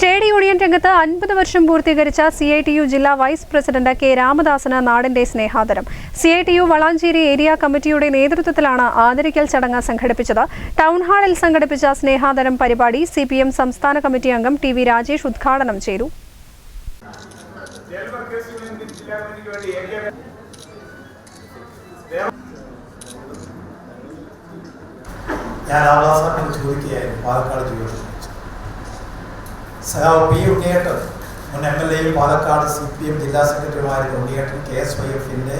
Trade union രംഗത്ത് അൻപത് വർഷം പൂർത്തീകരിച്ച സി ഐ ടി യു ജില്ലാ വൈസ് പ്രസിഡന്റ് കെ രാമദാസന് നാടിന്റെ സ്നേഹാദരം. C I T U Valanchery area committee നേതൃത്വത്തിലാണ് ആദരിക്കൽ ചടങ്ങ് സംഘടിപ്പിച്ചത്. ടൗൺ ഹാളിൽ സംഘടിപ്പിച്ച സ്നേഹാദരം പരിപാടി സി പി എം സംസ്ഥാന കമ്മിറ്റി അംഗം ടി വി രാജേഷ് ഉദ്ഘാടനം ചെയ്തു. ഞാൻ ആവാസത്തിൽ ചോദിക്കുകയായിരുന്നു പാലക്കാട് ജില്ലയിൽ സഖാവ് പി ഉണ്ണിയേട്ടൻ മുൻ എം എൽ എയും പാലക്കാട് സി പി എം ജില്ലാ സെക്രട്ടറിയുമായിരുന്ന ഉണ്ണിയേട്ടൻ കെ എസ് വൈ എഫിന്റെ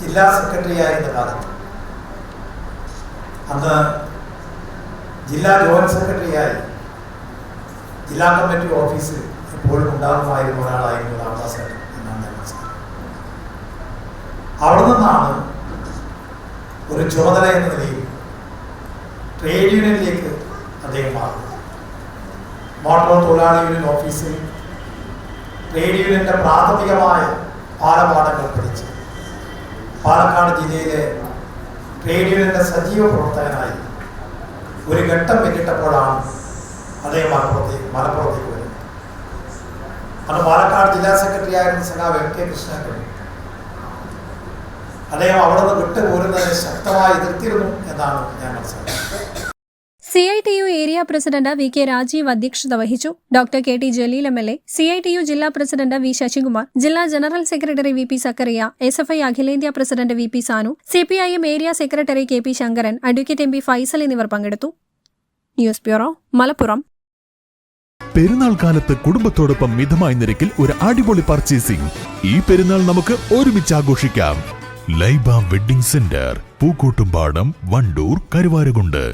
ജില്ലാ സെക്രട്ടറി ആയിരുന്ന കാലത്ത്. അന്ന് ജില്ലാ ജോയിന്റ് സെക്രട്ടറിയായി ജില്ലാ കമ്മിറ്റി ഓഫീസിൽ എപ്പോഴും ഉണ്ടാകുമായിരുന്ന ഒരാളായിരുന്നു രാമദാസ് എന്നാണ് മനസ്സിലാക്കുന്നത് അവിടെ നിന്നാണ് ഒരു ചുമതല എന്ന നിലയിൽ ട്രേഡ് യൂണിയനിലേക്ക് അദ്ദേഹം മാറി മോട്ടോർ തൊഴിലാളി യൂണിയൻ ഓഫീസിൽ ട്രേഡ് യൂണിയന്റെ പ്രാഥമികമായ പാഠപാഠങ്ങൾ പഠിച്ച് പാലക്കാട് ജില്ലയിലെ ട്രേഡ് യൂണിയന്റെ സജീവ പ്രവർത്തകനായി ഒരു ഘട്ടം പിന്നിട്ടപ്പോഴാണ് അദ്ദേഹം മലപ്പുറത്തേക്ക് മലപ്പുറത്തേക്ക് വരുന്നത്. അന്ന് പാലക്കാട് ജില്ലാ സെക്രട്ടറി ആയിരുന്ന സഖാവ് എം കെ കൃഷ്ണൻ അദ്ദേഹം അവിടെ നിന്ന് വിട്ടുപോരുന്നതിനെ ശക്തമായി എതിർത്തിരുന്നു എന്നാണ് ഞാൻ മനസ്സിലാക്കുന്നത്. C I T U area president V K Rajeev അധ്യക്ഷത വഹിച്ചു. Doctor K T Jaleel M L A C I T U ജില്ലാ പ്രസിഡന്റ് വി ശശികുമാർ ജില്ലാ general secretary V P Zakariya S F I അഖിലേന്ത്യാ president V P Sanu C P I M area secretary K P Sankaran advocate M P Faisal എന്നിവർ പങ്കെടുത്തു. News bureau Malappuram. പെരുന്നാൾ കാലത്ത് കുടുംബത്തോടൊപ്പം മിതമായ നിരക്കിൽ ഒരു അടിപൊളി പർച്ചേസിംഗ്. ഈ പെരുന്നാൾ നമുക്ക് ഒരുമിച്ച് ആഘോഷിക്കാം. Laiba wedding centre Pookkottumpadam Wandoor Karuvarakundu.